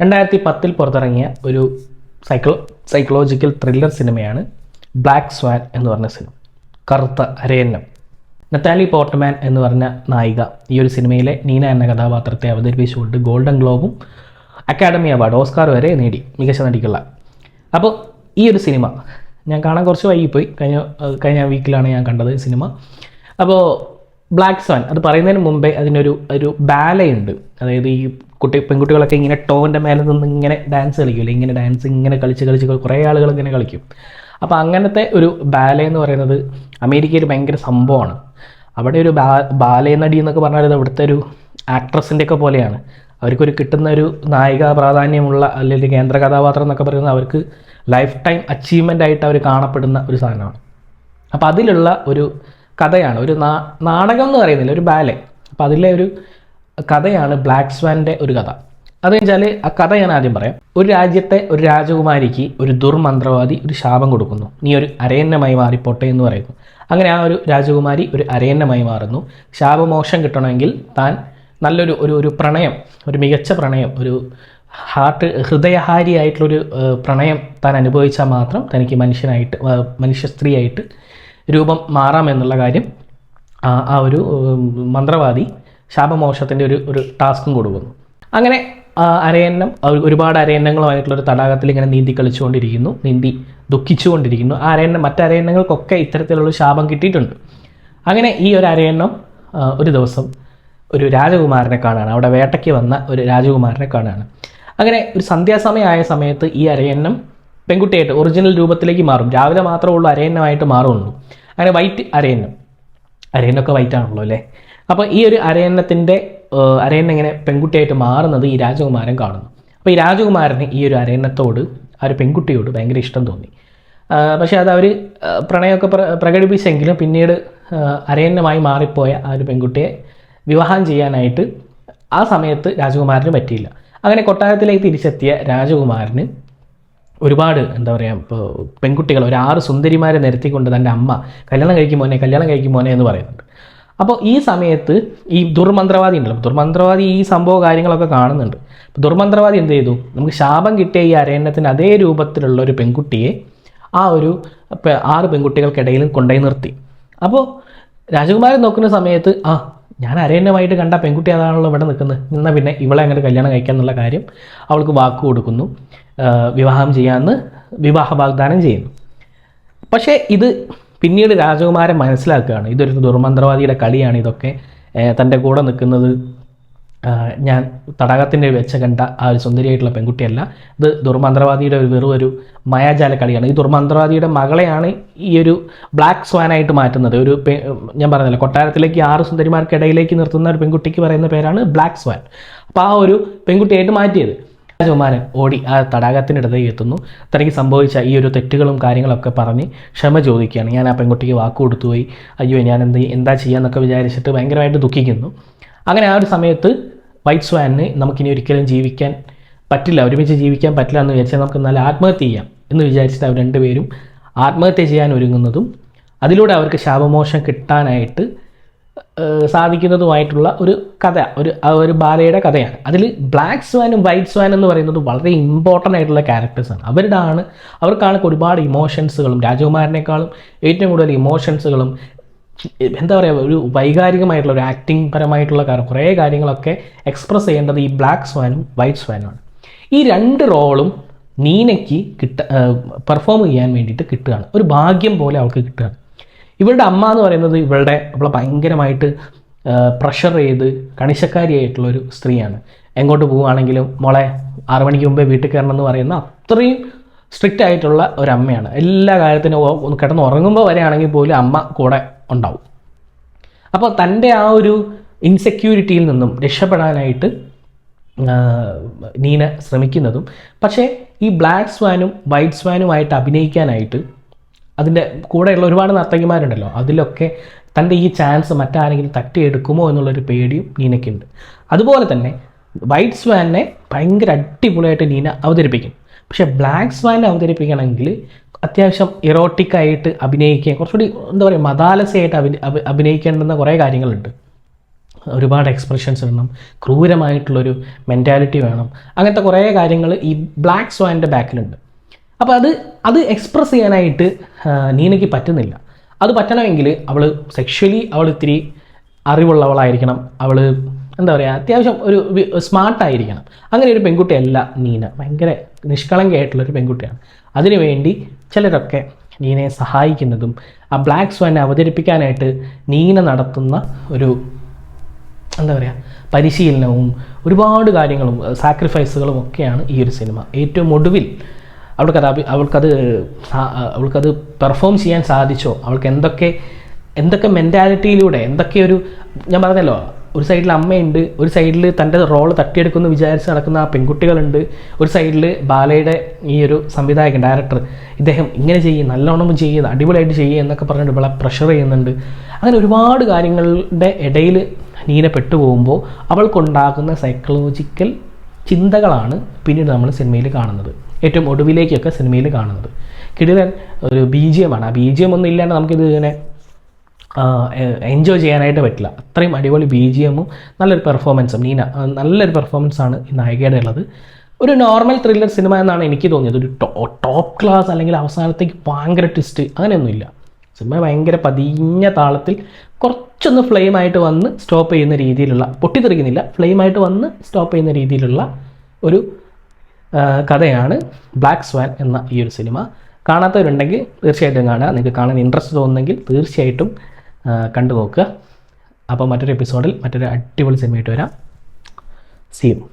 രണ്ടായിരത്തി പത്തിൽ പുറത്തിറങ്ങിയ ഒരു സൈക്ലോ സൈക്കോളജിക്കൽ ത്രില്ലർ സിനിമയാണ് ബ്ലാക്ക് സ്വാൻ എന്ന് പറഞ്ഞ സിനിമ. കറുത്ത അരയന്നം. നത്താലി പോർട്ട്മാൻ എന്ന് പറഞ്ഞ നായിക ഈ ഒരു സിനിമയിലെ നീന എന്ന കഥാപാത്രത്തെ അവതരിപ്പിച്ചുകൊണ്ട് ഗോൾഡൻ ഗ്ലോബും അക്കാഡമി അവാർഡ് ഓസ്കാർ വരെ നേടി. മികച്ച നടിക്കുള്ള. അപ്പോൾ ഈ ഒരു സിനിമ ഞാൻ കാണാൻ കുറച്ച് വൈകിപ്പോയി. കഴിഞ്ഞ കഴിഞ്ഞ വീക്കിലാണ് ഞാൻ കണ്ടത് സിനിമ. അപ്പോൾ ബ്ലാക്ക് സോൺ അത് പറയുന്നതിന് മുമ്പേ അതിനൊരു ഒരു ബാലയുണ്ട്. അതായത് ഈ കുട്ടി പെൺകുട്ടികളൊക്കെ ഇങ്ങനെ ടോന്റെ മേലെ നിന്ന് ഇങ്ങനെ ഡാൻസ് കളിക്കില്ലേ ഇങ്ങനെ ഡാൻസ് ഇങ്ങനെ കളിച്ച് കളിച്ച് കുറേ ആളുകൾ ഇങ്ങനെ കളിക്കും. അപ്പോൾ അങ്ങനത്തെ ഒരു ബാല എന്ന് പറയുന്നത് അമേരിക്കയിൽ ഭയങ്കര സംഭവമാണ്. അവിടെ ഒരു ബാ ബാലയ നടി എന്നൊക്കെ പറഞ്ഞാൽ അവിടുത്തെ ഒരു ആക്ട്രസിന്റെ ഒക്കെ പോലെയാണ്. അവർക്കൊരു കിട്ടുന്ന ഒരു നായിക പ്രാധാന്യമുള്ള അല്ലെങ്കിൽ കേന്ദ്ര കഥാപാത്രം എന്നൊക്കെ പറയുന്നത് അവർക്ക് ലൈഫ് ടൈം അച്ചീവ്മെന്റ് ആയിട്ട് അവർ കാണപ്പെടുന്ന ഒരു സാധനമാണ്. അപ്പോൾ അതിലുള്ള ഒരു കഥയാണ്. ഒരു നാടകം എന്ന് പറയുന്നില്ല ഒരു ബാലെ. അപ്പം അതിലെ ഒരു കഥയാണ് ബ്ലാക്ക് സ്വാന്റെ ഒരു കഥ. അത് വെച്ചാൽ ആ കഥ ഞാൻ ആദ്യം പറയാം. ഒരു രാജ്യത്തെ ഒരു രാജകുമാരിക്ക് ഒരു ദുർമന്ത്രവാദി ഒരു ശാപം കൊടുക്കുന്നു. നീ ഒരു അരയന്നമായി മാറിപ്പോട്ടെ എന്ന് പറയുന്നു. അങ്ങനെ ആ ഒരു രാജകുമാരി ഒരു അരയന്നമായി മാറുന്നു. ശാപമോക്ഷം കിട്ടണമെങ്കിൽ താൻ നല്ലൊരു ഒരു ഒരു പ്രണയം ഒരു മികച്ച പ്രണയം ഒരു ഹാർട്ട് ഹൃദയഹാരിയായിട്ടുള്ളൊരു പ്രണയം താൻ അനുഭവിച്ചാൽ മാത്രം തനിക്ക് മനുഷ്യനായിട്ട് മനുഷ്യ സ്ത്രീയായിട്ട് രൂപം മാറാമെന്നുള്ള കാര്യം ആ ഒരു മന്ത്രവാദി ശാപമോക്ഷത്തിന്റെ ഒരു ഒരു ടാസ്കും കൊടുക്കുന്നു. അങ്ങനെ അരയന്നം ഒരു- ഒരുപാട് അരയന്നങ്ങളുമായിട്ടുള്ള ഒരു തടാകത്തിൽ ഇങ്ങനെ നീന്തി കളിച്ചുകൊണ്ടിരിക്കുന്നു നീന്തി ദുഃഖിച്ചുകൊണ്ടിരിക്കുന്നു. ആ അരയന്നം മറ്റ് അരയന്നങ്ങൾക്കൊക്കെ ഇത്തരത്തിലുള്ള ശാപം കിട്ടിയിട്ടുണ്ട്. അങ്ങനെ ഈ ഒരു അരയന്നം ഒരു ദിവസം ഒരു രാജകുമാരനെ കാണുകയാണ് അവിടെ വേട്ടയ്ക്ക് വന്ന ഒരു രാജകുമാരനെ കാണുകയാണ് അങ്ങനെ ഒരു സന്ധ്യാസമയമായ സമയത്ത് ഈ അരയന്നം പെൺകുട്ടിയായിട്ട് ഒറിജിനൽ രൂപത്തിലേക്ക് മാറും. രാവിലെ മാത്രമേ ഉള്ളൂ അരയന്നമായിട്ട് മാറുള്ളൂ. അങ്ങനെ വൈറ്റ് അരയന്നം. അരയന്നൊക്കെ വൈറ്റ് ആണല്ലോ അല്ലേ? അപ്പോൾ ഈ ഒരു അരയന്നത്തിന്റെ അരയന്ന ഇങ്ങനെ പെൺകുട്ടിയായിട്ട് മാറുന്നത് ഈ രാജകുമാരൻ കാണുന്നു. അപ്പോൾ ഈ രാജകുമാരന് ഈ ഒരു അരയന്നത്തോട് ആ ഒരു പെൺകുട്ടിയോട് ഭയങ്കര ഇഷ്ടം തോന്നി. പക്ഷേ അത് അവർ പ്രണയമൊക്കെ പ്ര പ്രകടിപ്പിച്ചെങ്കിലും പിന്നീട് അരയന്നമായി മാറിപ്പോയ ആ ഒരു പെൺകുട്ടിയെ വിവാഹം ചെയ്യാനായിട്ട് ആ സമയത്ത് രാജകുമാരന് പറ്റിയില്ല. അങ്ങനെ കൊട്ടാരത്തിലേക്ക് തിരിച്ചെത്തിയ രാജകുമാരന് ഒരുപാട് എന്താ പറയുക ഇപ്പോൾ പെൺകുട്ടികൾ ഒരു ആറ് സുന്ദരിമാരെ നിരത്തിക്കൊണ്ട് തന്റെ അമ്മ കല്യാണം കഴിക്കും മോനെ കല്യാണം കഴിക്കും മോനെ എന്ന് പറയുന്നുണ്ട്. അപ്പോൾ ഈ സമയത്ത് ഈ ദുർമന്ത്രവാദി ഉണ്ടല്ലോ ദുർമന്ത്രവാദി ഈ സംഭവ കാര്യങ്ങളൊക്കെ കാണുന്നുണ്ട്. ദുർമന്ത്രവാദി എന്ത് ചെയ്തു? നമുക്ക് ശാപം കിട്ടിയ ഈ അരയണ്ണത്തിന് അതേ രൂപത്തിലുള്ള ഒരു പെൺകുട്ടിയെ ആ ഒരു ആറ് പെൺകുട്ടികൾക്കിടയിലും കൊണ്ടുപോയി നിർത്തി. അപ്പോൾ രാജകുമാരൻ നോക്കുന്ന സമയത്ത് ആ ഞാൻ അരയന്നമായിട്ട് കണ്ട പെൺകുട്ടി അതാണല്ലോ ഇവിടെ നിൽക്കുന്നത്. എന്നാൽ പിന്നെ ഇവളെ അങ്ങനെ കല്യാണം കഴിക്കാം എന്നുള്ള കാര്യം അവൾക്ക് വാക്ക് കൊടുക്കുന്നു. വിവാഹം ചെയ്യാമെന്ന് വിവാഹ വാഗ്ദാനം ചെയ്യുന്നു. പക്ഷേ ഇത് പിന്നീട് രാജകുമാരൻ മനസ്സിലാക്കുകയാണ്. ഇതൊരു ദുർമന്ത്രവാദിയുടെ കളിയാണ് ഇതൊക്കെ. തന്റെ കൂടെ നിൽക്കുന്നത് ഞാൻ തടാകത്തിന്റെ വെച്ച കണ്ട ആ ഒരു സുന്ദരിയായിട്ടുള്ള പെൺകുട്ടിയല്ല. ഇത് ദുർമന്ത്രവാദിയുടെ ഒരു വെറും ഒരു മായാജാല കളിയാണ്. ഈ ദുർമന്ത്രവാദിയുടെ മകളെയാണ് ഈ ഒരു ബ്ലാക്ക് സ്വാനായിട്ട് മാറ്റുന്നത്. ഒരു ഞാൻ പറഞ്ഞല്ലോ കൊട്ടാരത്തിലേക്ക് ആറ് സുന്ദരിമാർക്കിടയിലേക്ക് നിർത്തുന്ന ഒരു പെൺകുട്ടിക്ക് പറയുന്ന പേരാണ് ബ്ലാക്ക് സ്വാൻ അപ്പോൾ ആ ഒരു പെൺകുട്ടിയായിട്ട് മാറ്റിയത്. രാജകുമാരൻ ഓടി ആ തടാകത്തിനടുത്തേക്ക് എത്തുന്നു. തനിക്ക് സംഭവിച്ച ഈ ഒരു തെറ്റുകളും കാര്യങ്ങളൊക്കെ പറഞ്ഞ് ക്ഷമ ചോദിക്കുകയാണ്. ഞാൻ ആ പെൺകുട്ടിക്ക് വാക്ക് കൊടുത്തുപോയി അയ്യോ ഞാൻ എന്ത് എന്താ ചെയ്യാന്നൊക്കെ വിചാരിച്ചിട്ട് ഭയങ്കരമായിട്ട് ദുഃഖിക്കുന്നു. അങ്ങനെ ആ ഒരു സമയത്ത് വൈറ്റ് സ്വാനിന് നമുക്കിനി ഒരിക്കലും ജീവിക്കാൻ പറ്റില്ല. ഒരുമിച്ച് ജീവിക്കാൻ പറ്റില്ല എന്ന് വിചാരിച്ചാൽ നമുക്ക് നല്ല ആത്മഹത്യ ചെയ്യാം എന്ന് വിചാരിച്ചിട്ട് അവർ രണ്ടുപേരും ആത്മഹത്യ ചെയ്യാൻ ഒരുങ്ങുന്നതും അതിലൂടെ അവർക്ക് ശാപമോഷം കിട്ടാനായിട്ട് സാധിക്കുന്നതുമായിട്ടുള്ള ഒരു കഥ ഒരു ഒരു ബാലയുടെ കഥയാണ്. അതിൽ ബ്ലാക്ക് സ്വാനും വൈറ്റ് സ്വാൻ എന്ന് പറയുന്നത് വളരെ ഇമ്പോർട്ടന്റ് ആയിട്ടുള്ള ക്യാരക്ടേഴ്സാണ് അവരുടെ ആണ് അവർക്കാണ് ഒരുപാട് ഇമോഷൻസുകളും രാജകുമാരനേക്കാളും ഏറ്റവും കൂടുതൽ ഇമോഷൻസുകളും എന്താ പറയുക ഒരു വൈകാരികമായിട്ടുള്ള ഒരു ആക്ടിങ് പരമായിട്ടുള്ള കാര്യം കുറേ കാര്യങ്ങളൊക്കെ എക്സ്പ്രസ് ചെയ്യേണ്ടത് ഈ ബ്ലാക്ക് സ്വാനും വൈറ്റ് സ്വാനുമാണ് ഈ രണ്ട് റോളും നീനയ്ക്ക് കിട്ട പെർഫോം ചെയ്യാൻ വേണ്ടിയിട്ട് കിട്ടുകയാണ്. ഒരു ഭാഗ്യം പോലെ അവൾക്ക് കിട്ടുകയാണ്. ഇവളുടെ അമ്മ എന്ന് പറയുന്നത് ഇവളുടെ അവളെ ഭയങ്കരമായിട്ട് പ്രഷർ ചെയ്ത് കണിശക്കാരിയായിട്ടുള്ളൊരു സ്ത്രീയാണ്. എങ്ങോട്ട് പോവുകയാണെങ്കിലും മോളെ ആറു മണിക്ക് മുമ്പേ വീട്ടിൽ കയറണം എന്ന് പറയുന്ന അത്രയും സ്ട്രിക്റ്റ് ആയിട്ടുള്ള ഒരു അമ്മയാണ്. എല്ലാ കാര്യത്തിനും കിടന്ന് ഉറങ്ങുമ്പോൾ വരെയാണെങ്കിൽ പോലും അമ്മ കൂടെ ഉണ്ടാവും. അപ്പോൾ തന്റെ ആ ഒരു ഇൻസെക്യൂരിറ്റിയിൽ നിന്നും രക്ഷപ്പെടാനായിട്ട് നീന ശ്രമിക്കുന്നതും പക്ഷേ ഈ ബ്ലാക്ക് സ്വാനും വൈറ്റ് സ്വാനുമായിട്ട് അഭിനയിക്കാനായിട്ട് അതിന്റെ കൂടെയുള്ള ഒരുപാട് നർത്തകിമാരുണ്ടല്ലോ അതിലൊക്കെ തന്റെ ഈ ചാൻസ് മറ്റാരെങ്കിലും തട്ടിയെടുക്കുമോ എന്നുള്ളൊരു പേടിയും നീനയ്ക്കുണ്ട്. അതുപോലെ തന്നെ വൈറ്റ് സ്വാനെ ഭയങ്കര അടിപൊളിയായിട്ട് നീന അവതരിപ്പിക്കും. പക്ഷേ ബ്ലാക്ക് സ്വാനിൽ അവതരിപ്പിക്കണമെങ്കിൽ അത്യാവശ്യം ഇറോട്ടിക്കായിട്ട് അഭിനയിക്കുക കുറച്ചുകൂടി എന്താ പറയുക മതാലസയായിട്ട് അഭി അഭി- അഭിനയിക്കേണ്ടുന്ന കുറേ കാര്യങ്ങളുണ്ട്. ഒരുപാട് എക്സ്പ്രഷൻസ് ഇടണം ക്രൂരമായിട്ടുള്ളൊരു മെന്റാലിറ്റി വേണം. അങ്ങനത്തെ കുറേ കാര്യങ്ങൾ ഈ ബ്ലാക്ക് സ്വാന്റെ ബാക്കിലുണ്ട്. അപ്പോൾ അത് അത് എക്സ്പ്രസ് ചെയ്യാനായിട്ട് നീനയ്ക്ക് പറ്റുന്നില്ല. അത് പറ്റണമെങ്കിൽ അവൾ സെക്ഷലി അവൾ ഇത്തിരി അറിവുള്ളവളായിരിക്കണം. അവൾ എന്താ പറയുക അത്യാവശ്യം ഒരു സ്മാർട്ടായിരിക്കണം അങ്ങനെ ഒരു പെൺകുട്ടിയല്ല നീന. ഭയങ്കര നിഷ്കളങ്കയായിട്ടുള്ളൊരു പെൺകുട്ടിയാണ്. അതിനുവേണ്ടി ചിലരൊക്കെ നീനയെ സഹായിക്കുന്നതും ആ ബ്ലാക്ക് സ്വാനെ അവതരിപ്പിക്കാനായിട്ട് നീന നടത്തുന്ന ഒരു എന്താ പറയുക പരിശീലനവും ഒരുപാട് കാര്യങ്ങളും സാക്രിഫൈസുകളും ഒക്കെയാണ് ഈ ഒരു സിനിമ. ഏറ്റവും ഒടുവിൽ അവൾക്കത് അഭി അവൾക്കത് അവൾക്കത് പെർഫോം ചെയ്യാൻ സാധിച്ചോ? അവൾക്ക് എന്തൊക്കെ എന്തൊക്കെ മെന്റാലിറ്റിയിലൂടെ എന്തൊക്കെ ഒരു ഞാൻ പറഞ്ഞല്ലോ ഒരു സൈഡിൽ അമ്മയുണ്ട് ഒരു സൈഡിൽ തന്റെ റോൾ തട്ടിയെടുക്കുമെന്ന് വിചാരിച്ച് നടക്കുന്ന ആ പെൺകുട്ടികളുണ്ട് ഒരു സൈഡിൽ ബാലയുടെ ഈ ഒരു സംവിധായകൻ ഡയറക്ടർ ഇദ്ദേഹം ഇങ്ങനെ ചെയ്യും നല്ലോണം ചെയ്യുക അടിപൊളിയായിട്ട് ചെയ്യുക എന്നൊക്കെ പറഞ്ഞിട്ട് വളരെ പ്രഷർ ചെയ്യുന്നുണ്ട്. അങ്ങനെ ഒരുപാട് കാര്യങ്ങളുടെ ഇടയിൽ നീന പെട്ടുപോകുമ്പോൾ അവൾക്കുണ്ടാകുന്ന സൈക്കോളജിക്കൽ ചിന്തകളാണ് പിന്നീട് നമ്മൾ സിനിമയിൽ കാണുന്നത്. ഏറ്റവും ഒടുവിലേക്കൊക്കെ സിനിമയിൽ കാണുന്നത്. കിടിലൻ ഒരു ബി ജി എം ആണ് ആ ബി ജി എം ഒന്നും ഇല്ലാണ്ട് നമുക്കിത് ഇങ്ങനെ എൻജോയ് ചെയ്യാനായിട്ട് പറ്റില്ല. അത്രയും അടിപൊളി ബി ജി എമ്മും നല്ലൊരു പെർഫോമൻസും നീന നല്ലൊരു പെർഫോമൻസാണ് ഈ നായികയുടെ ഉള്ളത്. ഒരു നോർമൽ ത്രില്ലർ സിനിമ എന്നാണ് എനിക്ക് തോന്നിയത്. ഒരു ടോപ്പ് ക്ലാസ് അല്ലെങ്കിൽ അവസാനത്തേക്ക് ഭയങ്കര ട്വിസ്റ്റ് അങ്ങനെയൊന്നുമില്ല. സിനിമ ഭയങ്കര പതിഞ്ഞ താളത്തിൽ കുറച്ചൊന്ന് ഫ്ലെയിം ആയിട്ട് വന്ന് സ്റ്റോപ്പ് ചെയ്യുന്ന രീതിയിലുള്ള പൊട്ടിത്തെറിക്കുന്നില്ല ഫ്ലെയിം ആയിട്ട് വന്ന് സ്റ്റോപ്പ് ചെയ്യുന്ന രീതിയിലുള്ള ഒരു കഥയാണ് ബ്ലാക്ക് സ്വാൻ എന്ന ഈ ഒരു സിനിമ കാണാത്തവരുണ്ടെങ്കിൽ തീർച്ചയായിട്ടും കാണുക. നിങ്ങൾക്ക് കാണാൻ ഇൻട്രസ്റ്റ് തോന്നുന്നെങ്കിൽ തീർച്ചയായിട്ടും കണ്ടു നോക്കുക അപ്പോൾ മറ്റൊരു എപ്പിസോഡിൽ മറ്റൊരു അടിപൊളി സിനിമയായിട്ട് വരാം. See you